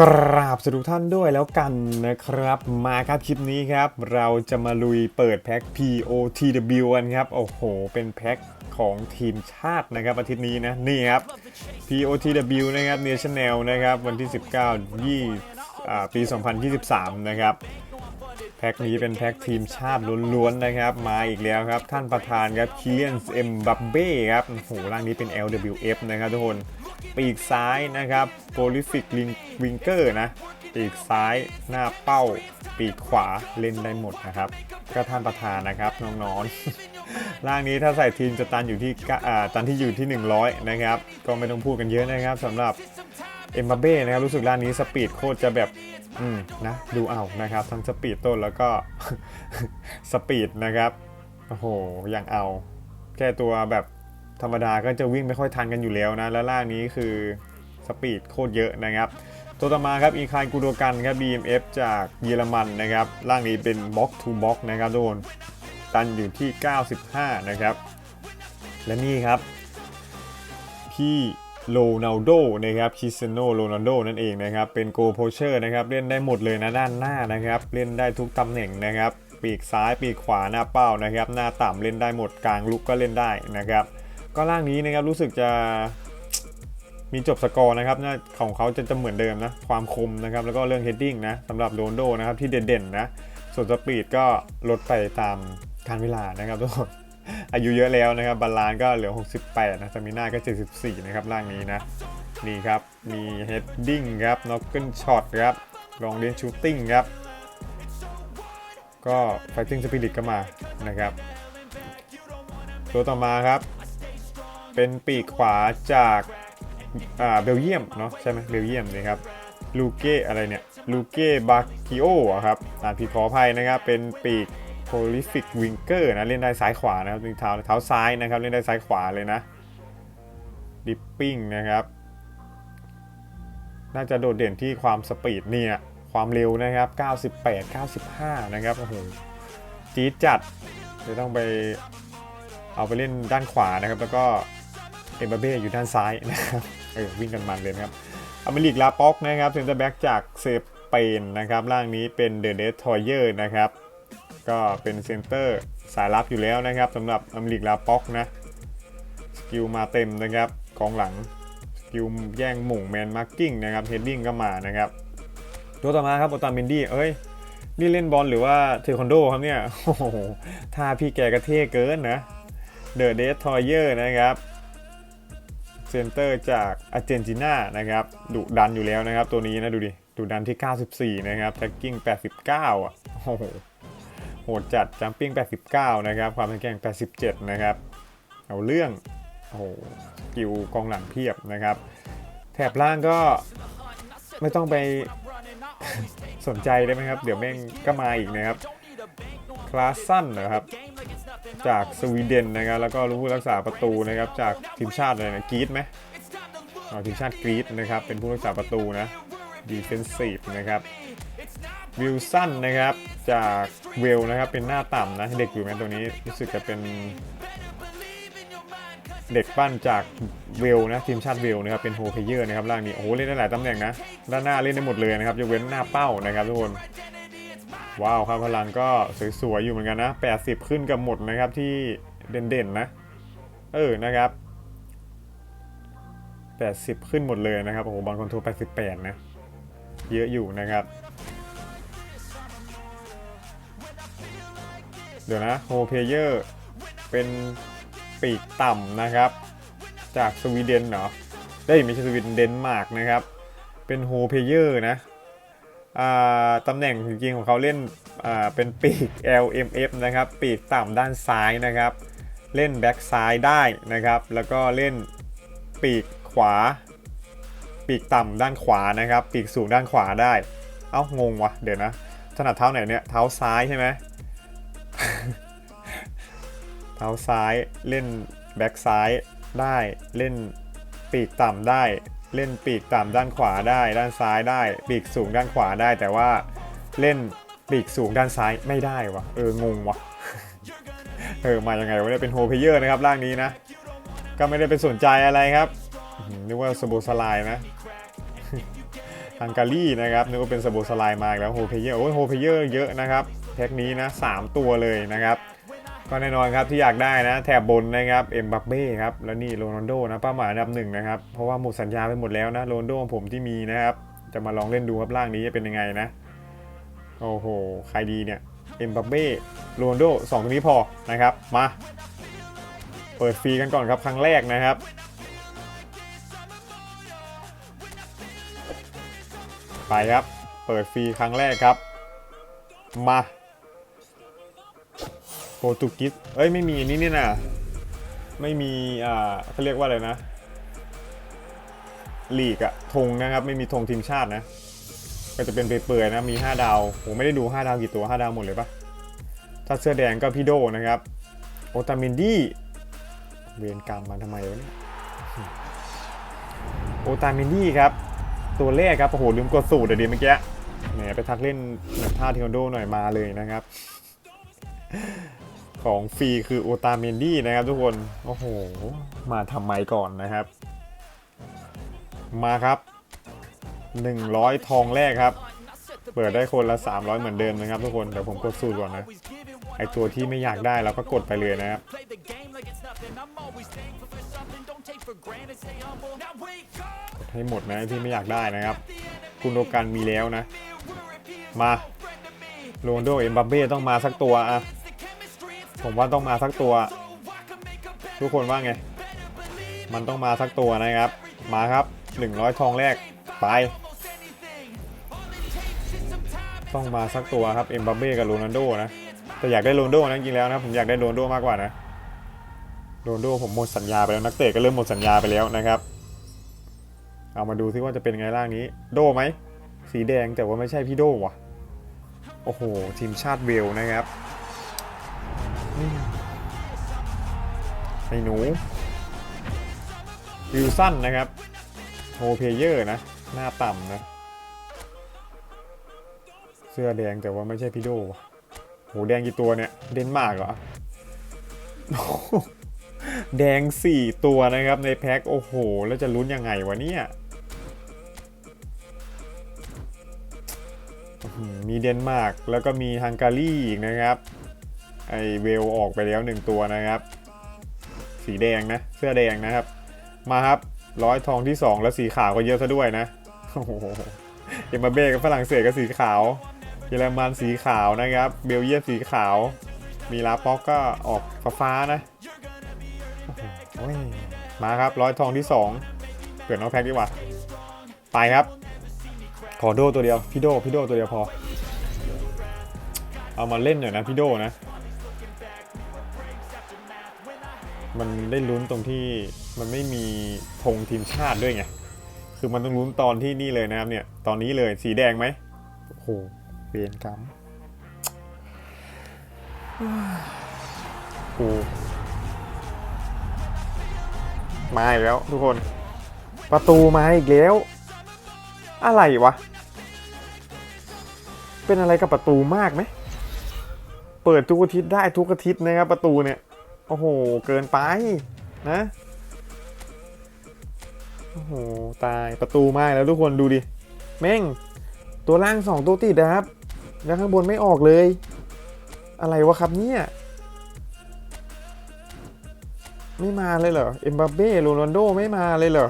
กราบสวัสดีทุกท่านด้วยแล้วกันนะครับ มาครับคลิปนี้ครับ เราจะมาลุยเปิดแพ็ค POTW กันครับ โอ้โห เป็นแพ็คของทีมชาตินะครับอาทิตย์นี้นะ นี่ครับ POTW นะครับ National นะครับ วันที่ 19 20อ่าปี 2023 นะครับแพ็คนี้เป็นแพ็คทีมชาติล้วนๆนะครับ มาอีกแล้วครับ ท่านประธานครับคิเลียนเอ็มบับเบ้ครับโอ้โหร่างนี้เป็น LWF นะครับทุกคน ปีกซ้ายนะครับโ o ลิฟิก วิงเกอร์นะ ปีกซ้ายหน้าเป้า ปีกขวาเล่นได้หมดนะครับก็ท่านประธานนะครับน้องๆ ร่างนี้ถ้าใส่ทีมจะตันอยู่ที่ตันที่อยู่ที่ 100 นะครับ ก็ไม่ต้องพูดกันเยอะนะครับสำหรับเอ็มบัเบ้นะครับรู้สึกร้านนี้สปีดโคตรจะแบบอืมนะดูเอานะครับทั้งสปีดต้นแล้วก็สปีดนะครับโอ้โหอย่างเอา แค่ตัวแบบธรรมดาก็จะวิ่งไม่ค่อยทันกันอยู่แล้วนะ แล้วล่างนี้คือสปีดโคตรเยอะนะครับ ตัวต่อมาครับอีคานกูโดกันครับ BMF จากเยอรมันนะครับร่างนี้เป็นบล็อกทูบล็อกนะครับโดนตันอยู่ที่ 95 นะครับ และนี่ครับ พี่โรนัลโดนะครับคริสเตียโนโรนัลโดนั่นเองนะครับ เป็นโกโพเชอร์นะครับ เล่นได้หมดเลยนะด้านหน้านะครับ เล่นได้ทุกตำแหน่งนะครับ ปีกซ้ายปีกขวาหน้าเป้านะครับ หน้าต่ำเล่นได้หมดกลางลุกก็เล่นได้นะครับ ก็ล่างนี้นะครับรู้สึกจะ มีจบสกอร์นะครับน้าของเขาจะจะเหมือนเดิมนะ ความคมนะครับ แล้วก็เรื่องเฮดดิ้งนะสำหรับโรนโดนะครับที่เด่นๆนะ ส่วนสปีดก็ลดไปตามการเวลานะครับทุกคนอายุเยอะแล้วนะครับบาลานซ์ก็เหลือ 68 นะสมิน่าก็ 74 นะครับร่างนี้นะ นี่ครับ มีเฮดดิ้งครับน็อกเกิลช็อตครับลองเล่นชูตติ้งครับ ก็ไฟติ้งสปิริตก็มานะครับ ตัวต่อมาครับ เป็นปีกขวาจาก อ่าเบลเยียมเนาะใช่ไหมเบลเยียมนะครับลูเก้อะไรเนี่ยลูเก้บาคิโอครับอ่านผิดขออภัยนะครับ เป็นปีก prolific winger นะเล่นได้ซ้ายขวานะครับเท้าเท้าซ้ายนะครับเล่นได้ซ้ายขวาเลยนะดิปปิ้งนะครับ น่าจะโดดเด่นที่ความสปีดเนี่ยความเร็วนะครับ 98 95 นะครับโอ้โหจี๊ดจัดจะต้องไปเอาไปเล่นด้านขวานะครับ แล้วก็ เอ็มบาเบ้อยู่ด้านซ้ายนะครับเออวิ่งกันมันเลยนะครับอเมริกลาป็อกนะครับเซนเตอร์แบ็กจากเซเปนนะครับร่างนี้เป็นเดอะเดสทอยเยอร์นะครับก็เป็นเซนเตอร์สายลับอยู่แล้วนะครับสำหรับอเมริกลาป็อกนะสกิลมาเต็มนะครับกองหลังสกิลแย่งหม่งแมนมาร์กิ้งนะครับเฮดดิ้งก็มานะครับตัวต่อมาครับโอตาเมนดี้เอ้ยนี่เล่นบอลหรือว่าเทควันโดครับเนี่ยโอ้โหท่าพี่แกกระเท่เกินนะเดอะเดสทอยเยอร์นะครับ เซนเตอร์จากอาร์เจนตินานะครับดุดันอยู่แล้วนะครับ ตัวนี้นะดูดิดุดันที่ 94 นะครับแท็กกิ้ง 89 อะโอ้โหโหดจัดจัมปิ้ง 89 นะครับ ความแข็งแกร่ง 87 นะครับ เอาเรื่องโอ้โหกิลกองหลังเพียบนะครับ แถบล่างก็ไม่ต้องไปสนใจได้ไหมครับ เดี๋ยวแม่งก็มาอีกนะครับ คลาสสั้นนะครับ จากสวีเดนนะครับแล้วก็รู้ผู้รักษาประตูนะครับจากทีมชาติอะไรนะกรีดไหมทีมชาติกรีดนะครับเป็นผู้รักษาประตูนะดีเฟนซีฟนะครับวิลสันนะครับจากเวลนะครับเป็นหน้าต่ำนะเด็กอยู่ไหมตัวนี้รู้สึกจะเป็นเด็กปั้นจากเวลนะทีมชาติเวลนะครับเป็นโฮเพเยอร์นะครับร่างนี้โอ้โหเล่นได้หลายตำแหน่งนะด้านหน้าเล่นได้หมดเลยนะครับยกเว้นหน้าเป้านะครับทุกคน ว้าวครับพลังก็สวยๆอยู่เหมือนกันนะ 80 ขึ้นกับหมดนะครับที่เด่นๆนะ เออนะครับ 80 ขึ้นหมดเลยนะครับโอ้โหบอลคอนโทร88 นะ เยอะอยู่นะครับ เดี๋ยวนะโฮเพเยอร์เป็นปีกต่ำนะครับ จากสวีเดนเนาะได้ยไม่ใช่สวีเดนเดนมาร์กนะครับ เป็นโฮเพเยอร์นะ ตำแหน่งจริงๆของเขาเล่นเป็นปีก LMF นะครับ ปีกต่ำด้านซ้ายนะครับ เล่นแบ็กซ้ายได้นะครับ แล้วก็เล่นปีกขวา ปีกต่ำด้านขวานะครับ ปีกสูงด้านขวาได้ เอ้างงวะเดี๋ยวนะ ถนัดเท้าไหนเนี่ยเท้าซ้ายใช่ไหมเท้าซ้ายเล่นแบ็กซ้ายได้เล่นปีกต่ำได้ เล่นปีกต่ำด้านขวาได้ ด้านซ้ายได้ ปีกสูงด้านขวาได้ แต่ว่าเล่นปีกสูงด้านซ้ายไม่ได้วะเอองงวะเออมายังไงวะเนี่ยเป็นโฮเพเยอร์นะครับร่างนี้นะ ก็ไม่ได้ไปสนใจอะไรครับนึกว่าสโบสลายนะฮังการีนะครับนึกว่าเป็นสโบสลน์มาอีกแล้วโฮเพเยอร์โอ้ยโฮเพเยอร์เยอะนะครับแพ็กนี้นะ 3 ตัวเลยนะครับ ก็แน่นอนครับที่อยากได้นะ แถบบนนะครับเอ็มบัปเบ้ครับแล้วนี่โรนัลโดนะเป้าหมายอันดับหนึ่งนะครับเพราะว่าหมดสัญญาไปหมดแล้วนะโรนัลโดของผมที่มีนะครับ จะมาลองเล่นดูครับร่างนี้จะเป็นยังไงนะ โอ้โห ใครดีเนี่ยเอ็มบัปเบ้โรนัลโดสองตัวนี้พอนะครับ มา เปิดฟรีกันก่อนครับครั้งแรกนะครับไปครับ เปิดฟรีครั้งแรกครับ มา โปรตุกิสเอ้ยไม่มีนนี้นี่นะไม่มีอ่าเขาเรียกว่าอะไรนะลีกอะธงนะครับไม่มีธงทีมชาตินะ ก็จะเป็นเปื่อยๆนะมี 5 ดาวผมไม่ได้ดู 5 ดาวกี่ตัว 5 ดาวหมดเลยปะถ้าเสื้อแดงก็พี่โดนะครับโอตามินดี้เวรกรรมมาทำไมวะเนี่ยโอตามินดี้ครับ ตัวแรกครับโอ้โหลืมกดสูตรเดี๋ยวดีเมื่อกี้แหมไปทักเล่นท่าเทควันโดหน่อยมาเลยนะครับ ของฟรีคือโอตาเมนดี้นะครับทุกคน โอ้โห มาทำไมก่อนนะครับ มาครับ 100 ทองแรกครับ เปิดได้คนละ 300 เหมือนเดิมนะครับทุกคน เดี๋ยวผมกดสูตรก่อนนะ ไอตัวที่ไม่อยากได้เราก็กดไปเลยนะครับ กดให้หมดนะไอ้ที่ไม่อยากได้นะครับ คุณโดกันมีแล้วนะ มาโรนโดเอ็มบัปเบ้ต้องมาสักตัวอะ ผมว่าต้องมาสักตัว ทุกคนว่าไง มันต้องมาสักตัวนะครับ มาครับ 100 ทองแรกไป ต้องมาสักตัวครับเอ็มบัปเบ้กับโรนัลโดนะแต่อยากได้โรนัลโดนะจริงแล้วนะผมอยากได้โรนัลโดมากกว่านะโรนัลโดผมหมดสัญญาไปแล้วนักเตะก็เริ่มหมดสัญญาไปแล้วนะครับ เอามาดูซิว่าจะเป็นไงร่างนี้ โดไหมสีแดงแต่ว่าไม่ใช่พี่โดว่ะโอ้โหทีมชาติเวลนะครับ ไอ้หนูวิลสันนะครับโฮเพเยอร์นะ หน้าต่ำนะ เสื้อแดงแต่ว่าไม่ใช่พี่โดโหแดงกี่ตัวเนี่ย เดนมาร์กเหรอแดง 4 ตัวนะครับในแพ็คโอ้โห แล้วจะลุ้นยังไงวะเนี่ย มีเดนมาร์กแล้วก็มีฮังการีอีกนะครับ ไอเวลออกไปแล้ว 1 ตัวนะครับ สีแดงนะ เสื้อแดงนะครับ มาครับร้อยทองที่ 2 แล้วสีขาวก็เยอะซะด้วยนะโอ้โหเอ็มบาเบ้กับฝรั่งเศสก็สีขาว เยอรมันสีขาวนะครับ เบลเยียมสีขาว มีลาป็อกก็ออกฟ้าๆนะมาครับร้อยทองที่ 2เกิดน้องแพ็กดีกว่า ไปครับ ขอโดตัวเดียว พี่โดพี่โดตัวเดียวพอ เอามาเล่นหน่อยนะพี่โดนะ มันได้ลุ้นตรงที่มันไม่มีธงทีมชาติด้วยไง คือมันต้องลุ้นตอนที่นี่เลยนะครับเนี่ย ตอนนี้เลยสีแดงไหมโอ้โหเวียนกรรมกูมาอีกแล้วทุกคน ประตูมาอีกแล้ว อะไรวะ เป็นอะไรกับประตูมากไหม เปิดทุกอาทิตย์ได้ทุกอาทิตย์นะครับประตูเนี่ย โอ้โห เกินไปนะ โอ้โห ตายประตูมากแล้วทุกคนดูดิ แม่ง ตัวล่างสองตัวติดนะครับ แล้วข้างบนไม่ออกเลย อะไรวะครับเนี่ย ไม่มาเลยเหรอ เอ็มบัเบ้โรนัลโดไม่มาเลยเหรอ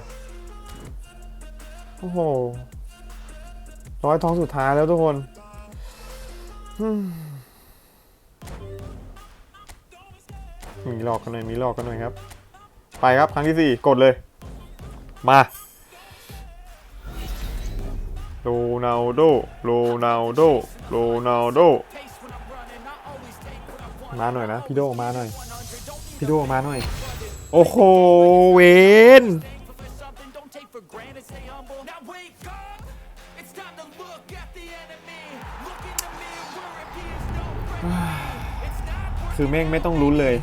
โอ้โห ร้อยทองสุดท้ายแล้วทุกคน มีหลอกกันหน่อยมีหลอกกันหน่อยครับ ไปครับครั้งที่ 4 กดเลย มาโรนัลโดโรนัลโดโรนัลโดมาหน่อยนะ พี่โดมาหน่อย พี่โดมาหน่อย โอ้โห เวนคือแม่งไม่ต้องรู้เลย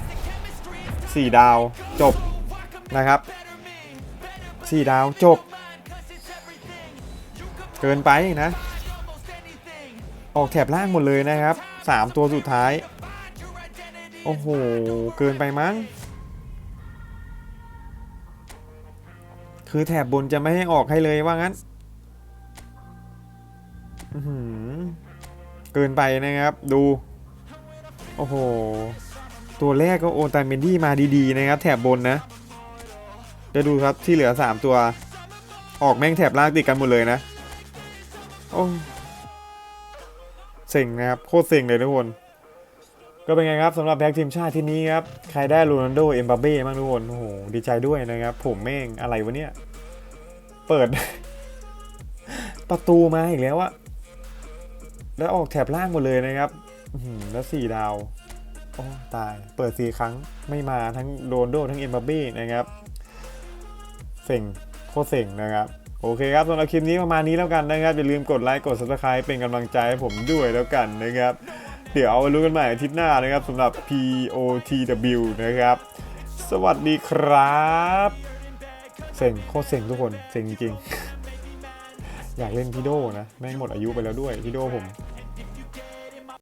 4 ดาวจบนะครับ 4 ดาวจบ เกินไปนะ ออกแถบล่างหมดเลยนะครับ 3 ตัวสุดท้าย โอ้โห เกินไปมั้ง คือแถบบนจะไม่ให้ออกให้เลยว่างั้นอือหือเกินไปนะครับ ดู โอ้โห ตัวแรกก็โอนตาเมนดี้มาดีๆนะครับ แถบบนนะจะดูครับที่เหลือ 3 ตัว ออกแม่งแถบล่างติดกันหมดเลยนะ โอ้เซ็งนะครับ โคตรเซ็งเลยทุกคน ก็เป็นไงครับสำหรับแพ็กทีมชาติที่นี้ครับ ใครได้โรนัลโด เอ็มบาเบ้บ้างทุกคน โอ้โห ดีใจด้วยนะครับ ผมแม่งอะไรวะเนี่ย เปิด ประตูมาอีกแล้วอะแล้วออกแถบล่างหมดเลยนะครับแล้วสี่ดาว อ้ตาย เปิดสี่ครั้งไม่มาทั้งโรนโดทั้งเอ็มบาเบ้นะครับเซ็งโคตรเซ็งนะครับ โอเคครับสำหรับคลิปนี้ประมาณนี้แล้วกันนะครับ อย่าลืมกดไลค์กด subscribe เป็นกำลังใจให้ผมด้วยแล้วกันนะครับ เดี๋ยวเอาไว้รู้กันใหม่อาทิตย์หน้านะครับสำหรับ POTW นะครับ สวัสดีครับเซ็งโคตรเซ็งทุกคนเซ็งจริงๆอยากเล่นพี่โดนะแม่งหมดอายุไปแล้วด้วยพี่โดผม